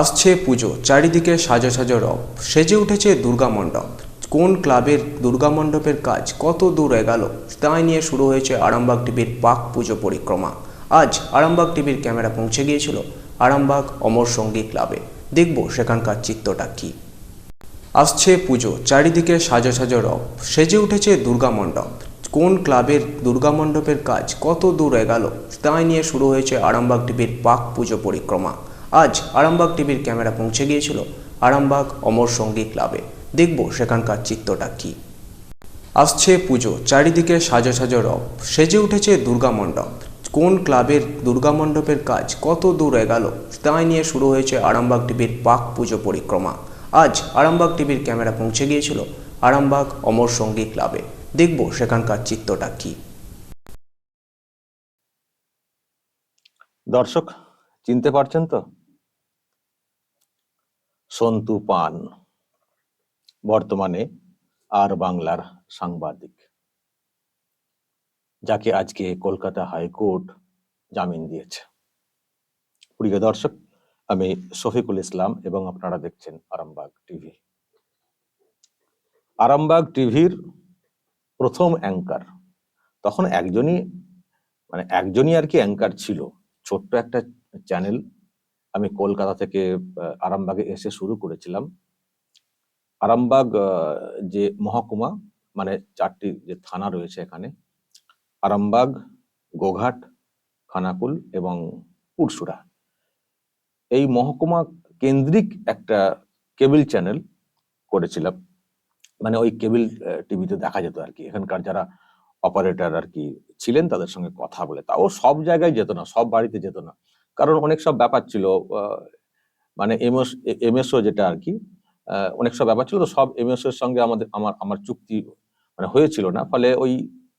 আসছে পুজো, চারিদিকে সাজো সাজো রব। সেজে উঠেছে দুর্গা মণ্ডপ। কোন ক্লাবের দুর্গা মণ্ডপের কাজ? কত দূর এগাল? তাই নিয়ে শুরু হয়েছে আরামবাগ টিভির পাক পুজো পরিক্রমা। আজ আরামবাগ টিভির ক্যামেরা পৌঁছে গিয়েছিল আরামবাগ অমর সঙ্গী ক্লাবে। দেখব সেখানকার চিত্রটা কী। আসছে পুজো, চারিদিকে সাজো সাজো রব। সেজে উঠেছে দুর্গা মণ্ডপ। কোন ক্লাবের দুর্গা মণ্ডপের কাজ? কত দূর এগাল? তাই নিয়ে শুরু হয়েছে আরামবাগ টিভির পাক পুজো পরিক্রমা। আজ আরামবাগ টিভির ক্যামেরা পৌঁছে গিয়েছিল আরামবাগ অমর সঙ্গী ক্লাবে। দেখব সেখানকার চিত্রটা কী। আসছে পুজো, চারিদিকে সাজো সাজো রব। সেজে উঠেছে দুর্গা মণ্ডপ। কোন ক্লাবের দুর্গা মণ্ডপের কাজ কত দূর এগাল, তাই নিয়ে শুরু হয়েছে আরামবাগ টিভির পাক পুজো পরিক্রমা। আজ আরামবাগ টিভির ক্যামেরা পৌঁছে গিয়েছিল আরামবাগ অমর সঙ্গী ক্লাবে। দেখব সেখানকার চিত্রটা কী। দর্শক, চিনতে পারছেন তো? সন্তু পান। বর্তমানে আর বাংলার সাংবাদিক। যাকে আজকে কলকাতা হাইকোর্ট জামিন দিয়েছে। প্রিয় দর্শক, আমি শফিকুল ইসলাম এবং আপনারা দেখছেন আরামবাগ টিভি। আরামবাগ টিভির প্রথম অ্যাঙ্কার। তখন একজনই মানে একজনই আর কি অ্যাঙ্কার ছিল। ছোট্ট একটা চ্যানেল আমি কলকাতা থেকে আরামবাগে এসে শুরু করেছিলাম। আরামবাগ যে মহকুমা মানে চারটি যে থানা রয়েছে এখানে, আরামবাগ, গোঘাট, খানাকুল এবং পুরসুরা। এই মহকুমা কেন্দ্রিক একটা কেবল চ্যানেল করেছিলাম। মানে ওই কেবল টিভিতে দেখা যেত আর কি। এখানকার যারা অপারেটর আর কি ছিলেন, তাদের সঙ্গে কথা বলে। তাও সব জায়গায় যেত না, সব বাড়িতে যেত না। কারণ অনেক সব ব্যাপার ছিল মানে এমএস, এমএসও যেটা আর কি অনেক সব ব্যাপার ছিল। তো সব এমএস এর সঙ্গে আমাদের, আমার আমার চুক্তি মানে হয়েছিল না। ফলে ওই,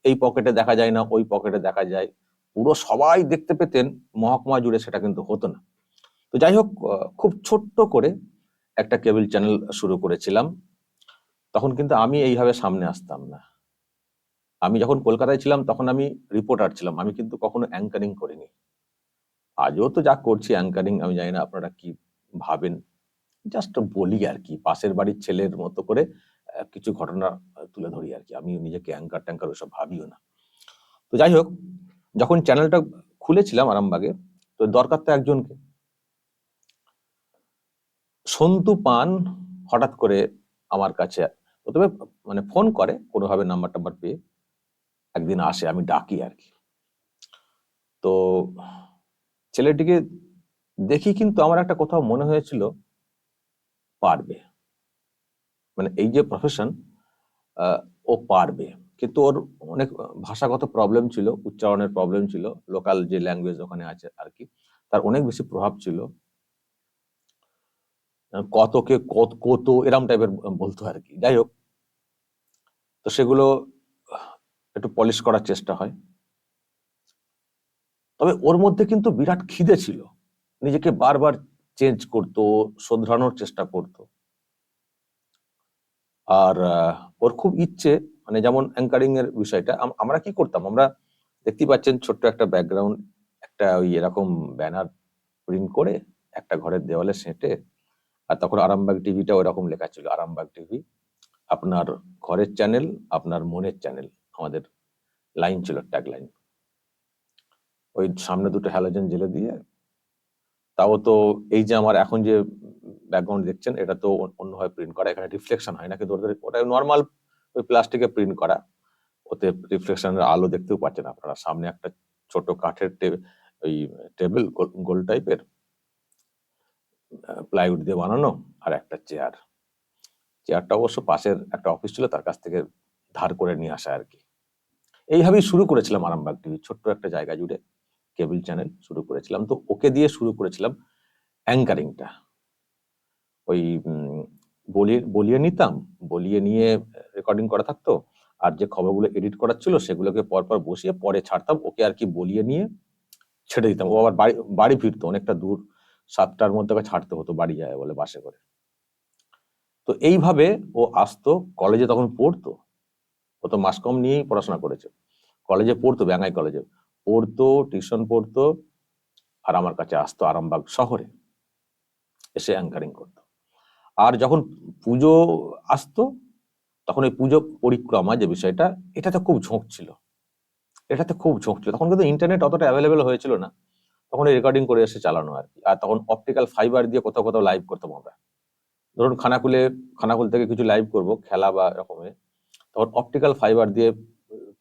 এই পকেটে দেখা যায় না, ওই পকেটে দেখা যায়। পুরো সবাই দেখতে পেতেন, মহকুমা জুড়ে সেটা কিন্তু হতো না। তো যাই হোক খুব ছোট্ট করে একটা কেবল চ্যানেল শুরু করেছিলাম। তখন কিন্তু আমি এইভাবে সামনে আসতাম না। আমি যখন কলকাতায় ছিলাম, তখন আমি রিপোর্টার ছিলাম। আমি কিন্তু কখনো অ্যাঙ্কারিং করিনি। আজও তো যা করছি অ্যাঙ্কারিং আমি জানি না আপনারা কি ভাবেন। জাস্ট বলি আর কি, পাশের বাড়ির ছেলের মতো করে কিছু ঘটনা তুলে ধরি আর কি। আমি নিজেকে অ্যাঙ্কার ট্যাঙ্কার ওসব ভাবিও না। তো যাই হোক, যখন চ্যানেলটা খুলেছিলাম আরামবাগে, তো দরকার তো একজনকে। সন্তু পান হঠাৎ করে আমার কাছে, প্রথমে মানে ফোন করে, কোনোভাবে নাম্বার টাম্বার পেয়ে। একদিন আসে, আমি ডাকি আর কি। তো ছেলেটিকে দেখি কিন্তু আমার একটা কোথাও মনে হয়েছিল, পারবে। মানে এই যে প্রফেশন ও পারবে। কিন্তু ওর অনেক ভাষাগত প্রবলেম ছিল, উচ্চারণের প্রবলেম ছিল লোকাল যে ল্যাঙ্গুয়েজ ওখানে আছে আর কি তার অনেক বেশি প্রভাব ছিল। কতকে কত কত এরম টাইপের বলতো আর কি যাই হোক, তো সেগুলো একটু পলিশ করার চেষ্টা হয়। তবে ওর মধ্যে কিন্তু বিরাট খিদে ছিল। নিজেকে বারবার চেঞ্জ করতো, শোধরানোর চেষ্টা করত। আর ওর খুব ইচ্ছে মানে যেমন অ্যাঙ্কারিং এর বিষয়টা, আম- আমরা কি করতাম? আমরা দেখতে পাচ্ছেন ছোট্ট একটা ব্যাকগ্রাউন্ড একটা ওই এরকম ব্যানার প্রিন্ট করে একটা ঘরের দেওয়ালে সেঁটে, আর তখন আরামবাগ টিভিটা ওরকম লেখা ছিল, আরামবাগ টিভি আপনার ঘরের চ্যানেল আপনার মনের চ্যানেল আমাদের লাইন ছিল ট্যাগ লাইন ওই সামনে দুটো হ্যালোজেন জেলে দিয়ে, তাও তো এই যে আমার এখন যে ব্যাকগ্রাউন্ড দেখছেন, এটা তো অন্য- অন্যভাবে প্রিন্ট করা, এখানে রিফ্লেকশন হয় না, কিন্তু ওটা নর্মাল ওই প্লাস্টিকে প্রিন্ট করা, ওতে রিফ্লেকশনের আলো দেখতেও পাচ্ছেন আপনারা, সামনে একটা ছোট কাঠের ওই টেবিল গোল টাইপের প্লাইউড দিয়ে বানানো, আর একটা চেয়ার চেয়ারটা অবশ্য পাশের একটা অফিস ছিল, তার কাছ থেকে ধার করে নিয়ে আসা আর কি। এইভাবেই শুরু করেছিলাম আরামবাগ টিভি ছোট্ট একটা জায়গা জুড়ে। কেবল চ্যানেল শুরু করেছিলাম। তো ওকে দিয়ে শুরু করেছিলাম অ্যাঙ্কারিংটা ওই বলিয়ে বলিয়ে নিতাম, বলিয়ে নিয়ে রেকর্ডিং করা থাকতো, আর যে খবরগুলো এডিট করার ছিল সেগুলোকে পরপর বসিয়ে পরে ছাড়তাম, ওকে আর কি বলিয়ে নিয়ে ছেড়ে দিতাম। ও আবার বাড়ি বাড়ি ফিরতো, অনেকটা দূর, সাতটার মধ্যে ওকে ছাড়তে হতো বাড়ি যায় বলে বাসে করে। তো এইভাবে ও আসতো কলেজে তখন পড়তো। ও তো মাস কম নিয়েই পড়াশোনা করেছে। কলেজে পড়তো, ব্যাঙ্গাই কলেজে পড়তো টিউশন পড়তো আর আমার কাছে আসতো আরামবাগ শহরে। এসে অ্যাঙ্কারিং করতো। আর যখন পুজো আসতো, তখন ওই পুজো পরিক্রমা যে বিষয়টা, এটাতে খুব ঝোঁক ছিল। এটাতে খুব ঝোঁক ছিল। তখন কিন্তু ইন্টারনেট অতটা অ্যাভেলেবেল হয়েছিল না। তখন রেকর্ডিং করে এসে চালানো আর কি। আর তখন অপটিক্যাল ফাইবার দিয়ে কোথাও কোথাও লাইভ করতাম আমরা। ধরুন খানাকুলে, খানাকুল থেকে কিছু লাইভ করব, খেলা বা এরকমের তখন অপটিক্যাল ফাইবার দিয়ে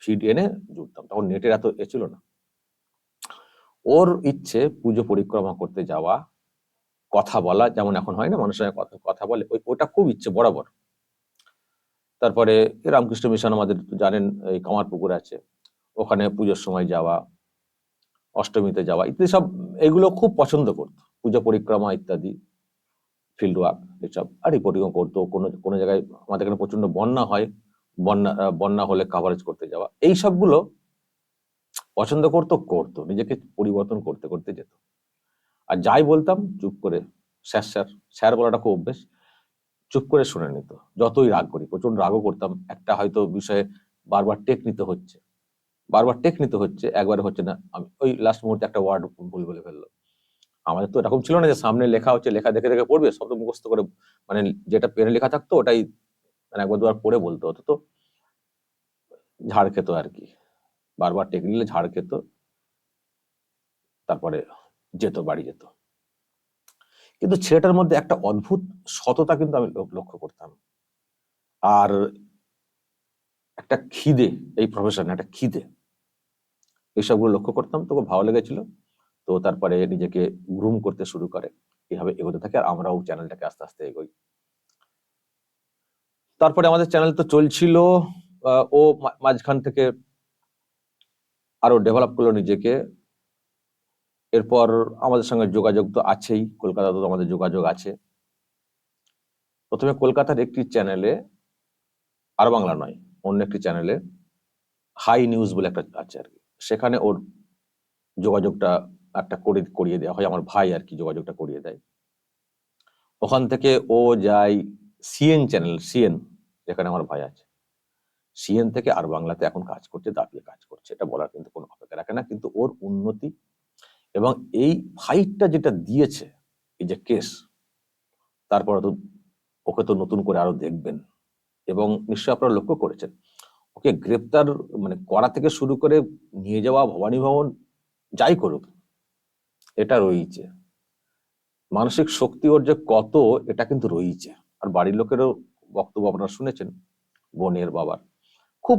ফিড এনে জুড়তাম। তখন নেটের এত এ ছিল না। ওর ইচ্ছে পুজো পরিক্রমা করতে যাওয়া, কথা বলা, যেমন এখন হয় না মানুষের কথা কথা বলে, ওই, ওটা খুব ইচ্ছে, বরাবর। তারপরে রামকৃষ্ণ মিশন আমাদের জানেন, এই কামারপুকুর আছে, ওখানে পুজোর সময় যাওয়া, অষ্টমীতে যাওয়া, ইত্যাদি সব, এগুলো খুব পছন্দ করতো। পুজো পরিক্রমা ইত্যাদি ফিল্ড ওয়ার্ক এসব আর রিপোর্টিংও করতো, কোনো কোনো জায়গায় আমাদের এখানে প্রচণ্ড বন্যা হয়, বন্যা বন্যা হলে কাভারেজ করতে যাওয়া, এই সবগুলো পছন্দ করতো করতো, নিজেকে পরিবর্তন করতে করতে যেত। আর যাই বলতাম, চুপ করে স্যার স্যার স্যার বলাটা খুব অভ্যেস, চুপ করে শুনে নিত। যতই রাগ করি প্রচণ্ড রাগও করতাম। একটা হয়তো বিষয়ে বারবার টেক নিতে হচ্ছে। বারবার টেক নিতে হচ্ছে, একবারে হচ্ছে না। আমি ওই লাস্ট মুহূর্তে একটা ওয়ার্ড ভুল বলে ফেলল আমাদের তো এরকম ছিল না যে সামনে লেখা হচ্ছে, লেখা দেখে দেখে পড়বে, সব তো মুখস্থ করে মানে যেটা পেনে লেখা থাকতো, ওটাই মানে একবার দুবার পড়ে বলতে হতো। তো ঝাড় খেত আর কি। বারবার টেক নিলে ঝাড় খেত, তারপরে যেত, বাড়ি যেত। কিন্তু ছেলেটার মধ্যে একটা অদ্ভুত সততা কিন্তু আমি লক্ষ্য করতাম। আর একটা খিদে, এই প্রফেশনে একটা খিদে। এইসবগুলো লক্ষ্য করতাম তো খুব ভালো লেগেছিল, তো তারপরে নিজেকে গ্রুম করতে শুরু করে এইভাবে এগোতে থাকে, আর আমরাও চ্যানেলটাকে আস্তে আস্তে এগোই। তারপরে আমাদের চ্যানেল তো চলছিল ও মাঝখান থেকে আরও ডেভেলপ করল নিজেকে। এরপর আমাদের সঙ্গে যোগাযোগ তো আছেই কলকাতাতে তো আমাদের যোগাযোগ আছে। প্রথমে কলকাতার একটি চ্যানেলে আর বাংলা নয়, অন্য একটি চ্যানেলে হাই নিউজ বলে একটা আছে আর কি। সেখানে ওর যোগাযোগটা একটা করে, করিয়ে দেওয়া হয়, আমার ভাই আর কি যোগাযোগটা করিয়ে দেয়। ওখান থেকে ও যায় সিএন চ্যানেল সিএন যেখানে আমার ভাই আছে। সিএন থেকে আর বাংলাতে এখন কাজ করছে, দাপিয়ে কাজ করছে, এটা বলার কিন্তু কোনো অপেক্ষা রাখে না। কিন্তু ওর উন্নতি এবং এই ফাইটটা যেটা দিয়েছে, এই যে কেস তারপরে তো ওকে তো নতুন করে আরও দেখবেন। এবং নিশ্চয়ই আপনারা লক্ষ্য করেছেন, ওকে গ্রেপ্তার মানে করা থেকে শুরু করে নিয়ে যাওয়া ভবানী ভবন যাই করুক, এটা রয়েছে মানসিক শক্তি ওর যে কত, এটা কিন্তু রয়েছে আর বাড়ির লোকেরও বক্তব্য আপনারা শুনেছেন, বোনের বাবার। খুব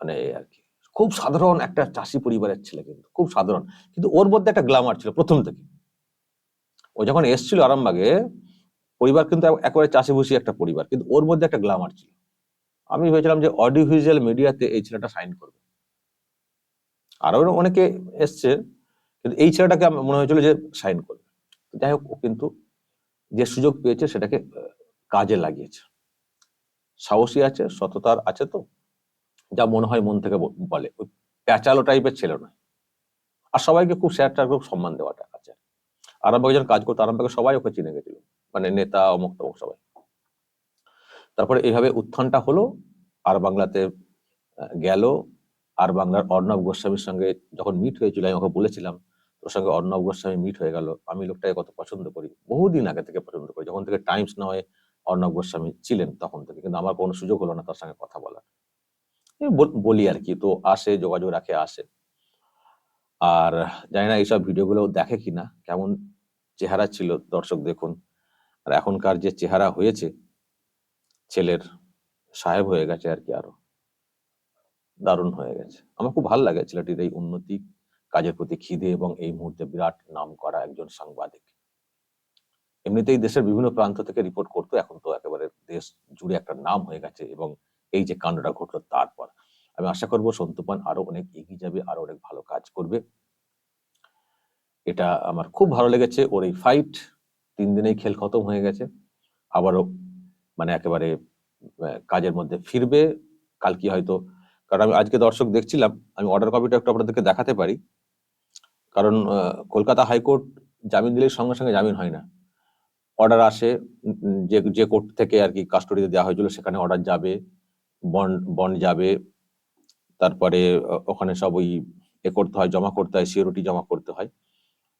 মানে আর কি, খুব সাধারণ একটা চাষি পরিবারের ছেলে কিন্তু, খুব সাধারণ। কিন্তু ওর মধ্যে একটা গ্লামার ছিল প্রথম থেকে। ও যখন এসছিল আরামবাগে, পরিবার কিন্তু এক- একেবারে চাষি বসি একটা পরিবার, কিন্তু ওর মধ্যে একটা গ্লামার ছিল। আমি ভেবেছিলাম যে অডিও ভিজুয়াল মিডিয়াতে এই ছেলেটা সাইন করবে। আরও অনেকে এসছে, কিন্তু এই ছেলেটাকে মনে হয়েছিল যে সাইন করবে। যাই হোক, ও কিন্তু যে সুযোগ পেয়েছে সেটাকে কাজে লাগিয়েছে। সাহসী আছে, সততার আছে তো। যা মনে হয় মন থেকে বলে। ওই প্যাচালো টাইপের ছিল না আর সবাইকে খুব শেয়ার খুব সম্মান দেওয়াটা আছে। আরামবাগে যখন কাজ করতো, আরামবাগে সবাই ওকে চিনে গেছিল। মানে নেতা, অমুক, তমুক, সবাই। তারপরে এইভাবে উত্থানটা হলো, আর বাংলাতে গেল। আর বাংলার অর্ণব গোস্বামীর সঙ্গে যখন মিট হয়েছিল, আমি ওকে বলেছিলাম, তোর সঙ্গে অর্ণব গোস্বামী মিট হয়ে গেল। আমি লোকটাকে কত পছন্দ করি, বহুদিন আগে থেকে পছন্দ করি। যখন থেকে টাইমস নয় অর্ণব গোস্বামী ছিলেন তখন থেকে। কিন্তু আমার কোনো সুযোগ হলো না তার সঙ্গে কথা বলার। বল- আর কি, তো আসে, যোগাযোগ রাখে, আসে। আর জানি না এইসব ভিডিওগুলো দেখে কিনা, কেমন চেহারা ছিল দর্শক দেখুন। আর এখনকার যে চেহারা হয়েছে, ছেলের সাহেব হয়ে গেছে আর কি আরও। দারুণ হয়ে গেছে। আমার খুব ভালো লাগে ছেলেটির এই উন্নতি কাজের প্রতি খিদে এবং এই মুহূর্তে বিরাট নাম করা একজন সাংবাদিক। এমনিতেই দেশের বিভিন্ন প্রান্ত থেকে রিপোর্ট করতো, এখন তো একেবারে দেশ জুড়ে একটা নাম হয়ে গেছে এবং এই যে কাণ্ডটা ঘটলো তারপর। আমি আশা করব সন্তুপান আরও অনেক এগিয়ে যাবে, আরও অনেক ভালো কাজ করবে। এটা আমার খুব ভালো লেগেছে। ওর এই ফাইট তিন দিনেই খেল খতম হয়ে গেছে। আবারও মানে একেবারে কাজের মধ্যে ফিরবে। কালকে হয়তো, কারণ আমি আজকে দর্শক দেখছিলাম, আমি অর্ডার কপিটা একটু আপনাদেরকে দেখাতে পারি। কারণ কলকাতা হাইকোর্ট জামিন দিলে সঙ্গে সঙ্গে জামিন হয় না। অর্ডার আসে যে যে কোর্ট থেকে আর কি কাস্টডিতে দেওয়া হয়েছিল সেখানে অর্ডার যাবে। বন্ড বন্ড যাবে, তারপরে ওখানে সব ওই এ করতে হয়, জমা করতে হয়, সিওরিটি জমা করতে হয়।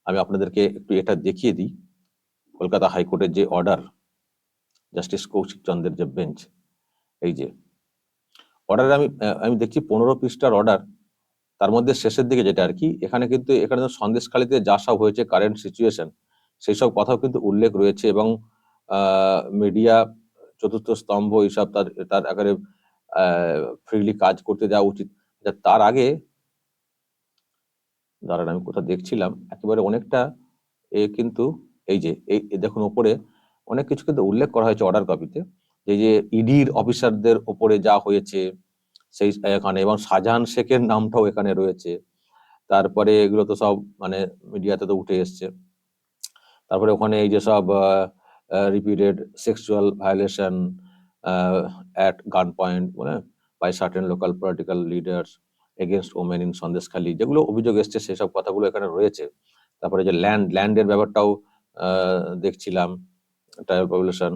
আমি আপনাদেরকে একটু এটা দেখিয়ে দিই। কলকাতা হাইকোর্টের যে অর্ডার, জাস্টিস কৌশিক চন্দ্রের যে বেঞ্চ, এই যে, অর্ডারে আমি আমি দেখছি পনেরো পৃষ্ঠার অর্ডার, তার মধ্যে শেষের দিকে যেটা আর কি, এখানে কিন্তু এখানে সন্দেশখালীতে যা সব হয়েছে কারেন্ট সিচুয়েশন সেই সব কথাও কিন্তু উল্লেখ রয়েছে এবং মিডিয়া চতুর্থ স্তম্ভ, এইসব তার তার একেবারে ফ্রিলি কাজ করতে দেওয়া উচিত। আচ্ছা, তার আগে দাঁড়ান আমি কোথাও দেখছিলাম একেবারে অনেকটা এ কিন্তু এই যে এই এই দেখুন ওপরে অনেক কিছু কিন্তু উল্লেখ করা হয়েছে অর্ডার কপিতে যে যে ইডির অফিসারদের ওপরে যা হয়েছে সেই এখানে এবং শাহজাহান শেখের নামটাও এখানে রয়েছে। তারপরে এগুলো তো সব মানে মিডিয়াতে তো উঠে এসছে। তারপরে ওখানে এই যে সব repeated sexual violation gun point মানে by certain local political leaders against women in Sandeshkhali যেগুলো অভিযোগ এসছে, সেসব কথাগুলো এখানে রয়েছে। তারপরে যে ল্যান্ড ল্যান্ডের ব্যাপারটাও দেখছিলাম ট্রাইবাল পপুলেশন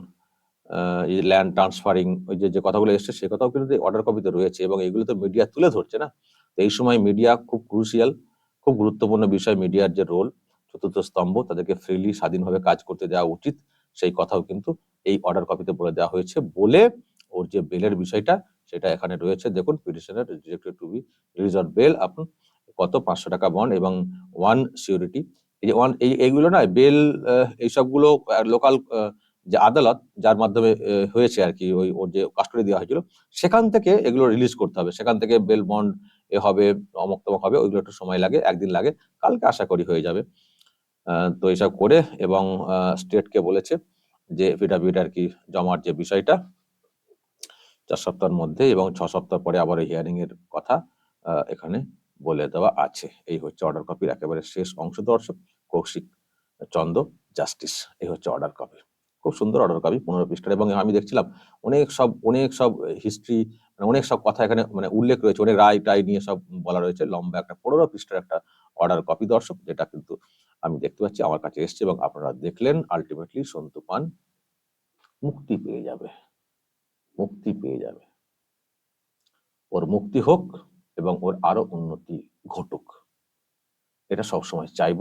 ল্যান্ড ট্রান্সফারিং ওই যে যে কথাগুলো এসছে, সে কথাও কিন্তু অর্ডার কপিতে রয়েছে এবং এগুলো তো মিডিয়া তুলে ধরছে না? তো এই সময় মিডিয়া খুব ক্রুশিয়াল খুব গুরুত্বপূর্ণ বিষয় মিডিয়ার যে রোল চতুর্থ স্তম্ভ, তাদেরকে ফ্রিলি স্বাধীনভাবে কাজ করতে দেওয়া উচিত। সেই কথাও কিন্তু এই অর্ডার কপিতে বলে দেওয়া হয়েছে। বলে ওর যে বেলের বিষয়টা, সেটা এখানে রয়েছে। দেখুন পিটিশনের directed to be release on bail আপনি কত? পাঁচশো টাকা বন্ড এবং ওয়ান সিউরিটি এই যে ওয়ান এই, এইগুলো না বেল এইসবগুলো লোকাল যে আদালত, যার মাধ্যমে হয়েছে আর কি, ওই, ওর যে কাস্টডি দেওয়া হয়েছিল, সেখান থেকে এগুলো রিলিজ করতে হবে। সেখান থেকে বেল বন্ড এ হবে অমক তমক হবে, ওইগুলো একটু সময় লাগে, একদিন লাগে, কালকে আশা করি হয়ে যাবে। তো এইসব করে এবং স্টেটকে বলেছে যে এফিডাভিট আর কি জমার যে বিষয়টা, চার সপ্তাহের মধ্যে এবং ছ সপ্তাহ পরে আবার হিয়ারিং এর কথা এখানে বলে দেওয়া আছে। এই হচ্ছে অর্ডার কপির একেবারে শেষ অংশ দর্শক, কৌশিক চন্দ্র জাস্টিস এই হচ্ছে অর্ডার কপি খুব সুন্দর অর্ডার কপি পনেরো পৃষ্ঠার এবং আমি দেখছিলাম অনেক সব অনেক সব হিস্ট্রি মানে অনেক সব কথা এখানে মানে উল্লেখ রয়েছে, অনেক রায় টাই নিয়ে সব বলা রয়েছে। লম্বা একটা পনেরো পৃষ্ঠার একটা অর্ডার কপি দর্শক, যেটা কিন্তু আমি দেখতে পাচ্ছি, আমার কাছে এসছে এবং আপনারা দেখলেন আলটিমেটলি সন্তু পান মুক্তি পেয়ে যাবে। মুক্তি পেয়ে যাবে। ওর মুক্তি হোক এবং ওর আরও উন্নতি ঘটুক। এটা সবসময় চাইব।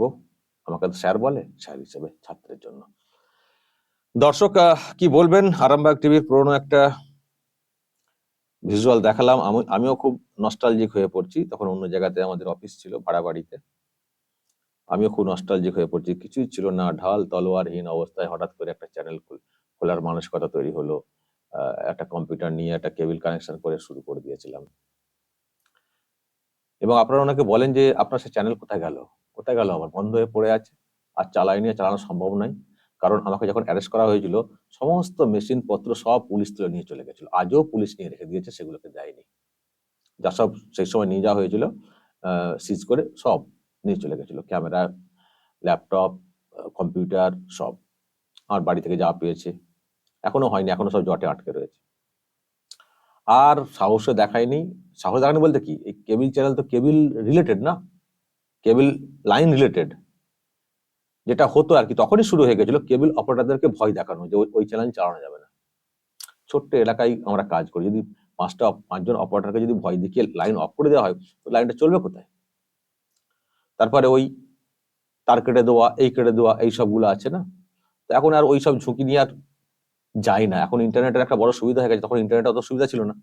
আমাকে তো স্যার বলে, স্যার হিসেবে ছাত্রের জন্য। দর্শক কি বলবেন? আরামবাগ টিভির পুরনো একটা ভিজুয়াল দেখালাম। আমি, আমিও খুব নস্টালজিক হয়ে পড়ছি। তখন অন্য জায়গাতে আমাদের অফিস ছিল ভাড়া বাড়িতে আমিও খুব নস্টালজিক হয়ে পড়ছি। কিছুই ছিল না, ঢাল, তলোয়ারহীন অবস্থায় হঠাৎ করে একটা চ্যানেল খোলার মানসিকতা তৈরি হলো। একটা কম্পিউটার নিয়ে একটা কেবিল কানেকশন করে শুরু করে দিয়েছিলাম। এবং আপনারা ওনাকে বলেন যে, আপনার সে চ্যানেল কোথায় গেল? কোথায় গেল? আমার বন্ধ হয়ে পড়ে আছে। আর চালাইনি আর চালানো সম্ভব নয়। কারণ আমাকে যখন অ্যারেস্ট করা হয়েছিল, সমস্ত মেশিন পত্র সব পুলিশ তুলে নিয়ে চলে গেছিল। আজও পুলিশ নিয়ে রেখে দিয়েছে, সেগুলোকে দেয়নি। যা সব সেই সময় নিয়ে যাওয়া হয়েছিল সিজ করে সব নিয়ে চলে গেছিল। ক্যামেরা, ল্যাপটপ, কম্পিউটার সব। আমার বাড়ি থেকে যা পেয়েছে। এখনও হয়নি, এখনও সব জটে আটকে রয়েছে। আর সাহসে দেখায়নি। সাহস দেখায়নি বলতে কি? এই কেবিল চ্যানেল তো কেবিল রিলেটেড না? কেবিল লাইন রিলেটেড যেটা হতো আর কি, তখনই শুরু হয়ে গেছিল কেবিল অপারেটারদেরকে ভয় দেখানো যে ওই- ওই চ্যানেল চালানো যাবে না। ছোট্ট এলাকায় আমরা কাজ করি। যদি পাঁচটা, পাঁচজন অপারেটারকে যদি ভয় দেখিয়ে লাইন অফ করে দেওয়া হয়, তো লাইনটা চলবে কোথায়? তারপরে ওই তার কেটে দেওয়া, এই কেটে দেওয়া, এই সবগুলো আছে না? তো এখন আর ওই সব ঝুঁকি নিয়ে আর যাই না। এখন ইন্টারনেটের একটা বড় সুবিধা হয়ে গেছে। তখন ইন্টারনেট অত সুবিধা ছিল না।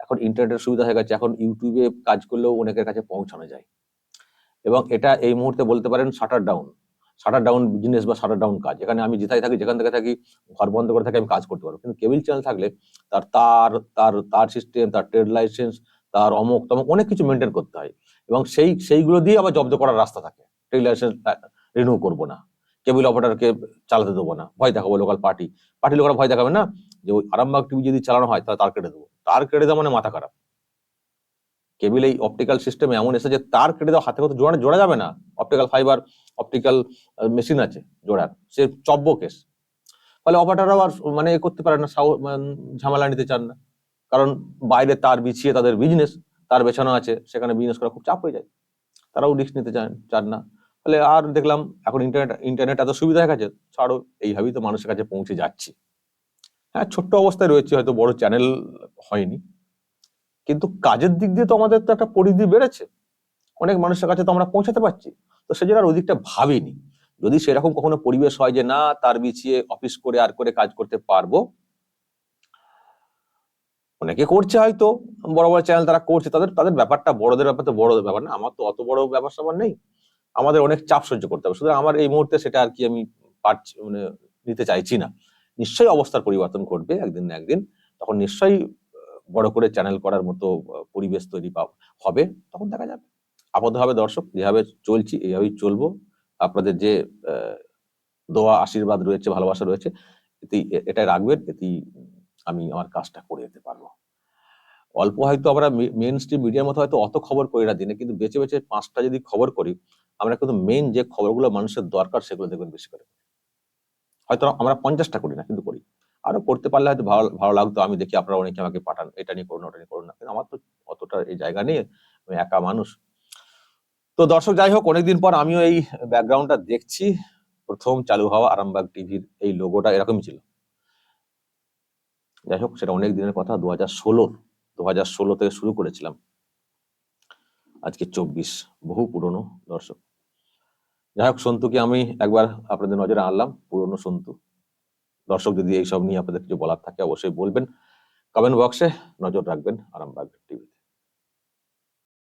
এখন ইন্টারনেটের সুবিধা হয়ে গেছে। এখন ইউটিউবে কাজ করলেও অনেকের কাছে পৌঁছানো যায়। এবং এটা এই মুহূর্তে বলতে পারেন shutter down. Shutter down business বা শাটার ডাউন কাজ। এখানে আমি যেথায় থাকি, যেখান থেকে থাকি, ঘর বন্ধ করে থাকি, আমি কাজ করতে পারব। কিন্তু কেবিল চ্যানেল থাকলে তার তার তার তার সিস্টেম তার ট্রেড লাইসেন্স তার অমুক তমুক অনেক কিছু মেনটেন করতে হয়। এবং সেই, সেইগুলো দিয়ে আবার জব্দ করার রাস্তা থাকে। ট্রেড লাইসেন্স রিনিউ করব না। কেবিল অপারেটরকে চালাতে দেবো না। ভয় দেখাবো লোকাল পার্টি পার্টি লোকেরা ভয় দেখাবে না যে ওই আরামবাগ টিভি যদি চালানো হয়, তাহলে তার কেটে দেবো। তার কেটে দেওয়া মানে মাথা খারাপ। কেবিল এই অপটিক্যাল সিস্টেমে এমন এসেছে, তার কেটে দেওয়া হাতে করতে জোড়া জোড়া যাবে না? অপটিক্যাল ফাইবার অপটিক্যাল মেশিন আছে জোড়ার। সে চব্য কেস ফলে অপারেটররাও আর মানে করতে পারে না মানে ঝামেলা নিতে চান না। কারণ বাইরে তার বিছিয়ে তাদের বিজনেস তার বেছানো আছে, সেখানে বিজনেস করা খুব চাপ হয়ে যায়। তারাও রিস্ক নিতে চান চান না। ফলে আর দেখলাম এখন ইন্টারনেট ইন্টারনেট এত সুবিধা হয়ে গেছে, ছাড়ো, এইভাবেই তো মানুষের কাছে পৌঁছে যাচ্ছে। হ্যাঁ ছোট্ট অবস্থায় রয়েছে, হয়তো বড় চ্যানেল হয়নি। কিন্তু কাজের দিক দিয়ে তো আমাদের তো একটা পরিধি বেড়েছে। অনেক মানুষের কাছে তো আমরা পৌঁছাতে পারছি। তো সেজন্য আর ওই দিকটা ভাবিনি। যদি সেরকম কখনো পরিবেশ হয় যে, না, তার বিছিয়ে অফিস করে আর করে কাজ করতে পারব অনেকে করছে হয়তো, বড় বড় চ্যানেল তারা করছে, তাদের তাদের ব্যাপারটা বড়দের ব্যাপার তো বড় ব্যাপার না, আমার তো অত বড় ব্যাপার স্যাপার নেই। আমাদের অনেক চাপ সহ্য করতে হবে, সুতরাং আমার এই মুহূর্তে সেটা আর কি আমি পারছি মানে নিতে চাইছি না। নিশ্চয়ই অবস্থার পরিবর্তন ঘটবে একদিন না একদিন, তখন নিশ্চয়ই বড় করে চ্যানেল করার মতো পরিবেশ তৈরি হবে, তখন দেখা যাবে। আপাতভাবে দর্শক, যেভাবে চলছি, এইভাবেই চলবো। আপনাদের যে দোয়া, আশীর্বাদ রয়েছে, ভালোবাসা রয়েছে এটাই রাখবেন, এতেই আমি আমার কাজটা করে যেতে পারব। অল্প হয়তো আমরা মেন স্ট্রিম মিডিয়ার মতো হয়তো অত খবর করি না, দিনে কিন্তু বেছে বেছে পাঁচটা যদি খবর করি, আমরা কিন্তু মেন যে খবরগুলো মানুষের দরকার সেগুলো দেখবেন বেশি করে হয়তো আমরা পঞ্চাশটা করি না, কিন্তু করি। আরও করতে পারলে হয়তো ভালো ভালো লাগতো, আমি দেখি আপনারা অনেকে আমাকে পাঠান, এটা নিয়ে করুন, ওটা নিয়ে করুন না, কিন্তু আমার তো অতটা এই জায়গা নেই, আমি একা মানুষ। তো দর্শক, যাই হোক, অনেকদিন পর আমিও এই ব্যাকগ্রাউন্ডটা দেখছি। প্রথম চালু হওয়া আরামবাগ টিভির এই লোগোটা এরকমই ছিল। যাই হোক, সেটা অনেক দিনের কথা। দু হাজার ষোলো দু হাজার ষোলো থেকে শুরু করেছিলাম। আজকে চব্বিশ, বহু পুরনো দর্শক। যাই হোক, সন্তুকে আমি একবার আপনাদের নজরে আনলাম, পুরনো সন্তু। দর্শক, যদি এইসব নিয়ে আপনাদের কিছু বলার থাকে, অবশ্যই বলবেন। কমেন্ট বক্সে নজর রাখবেন, আরামবাগ টিভিতে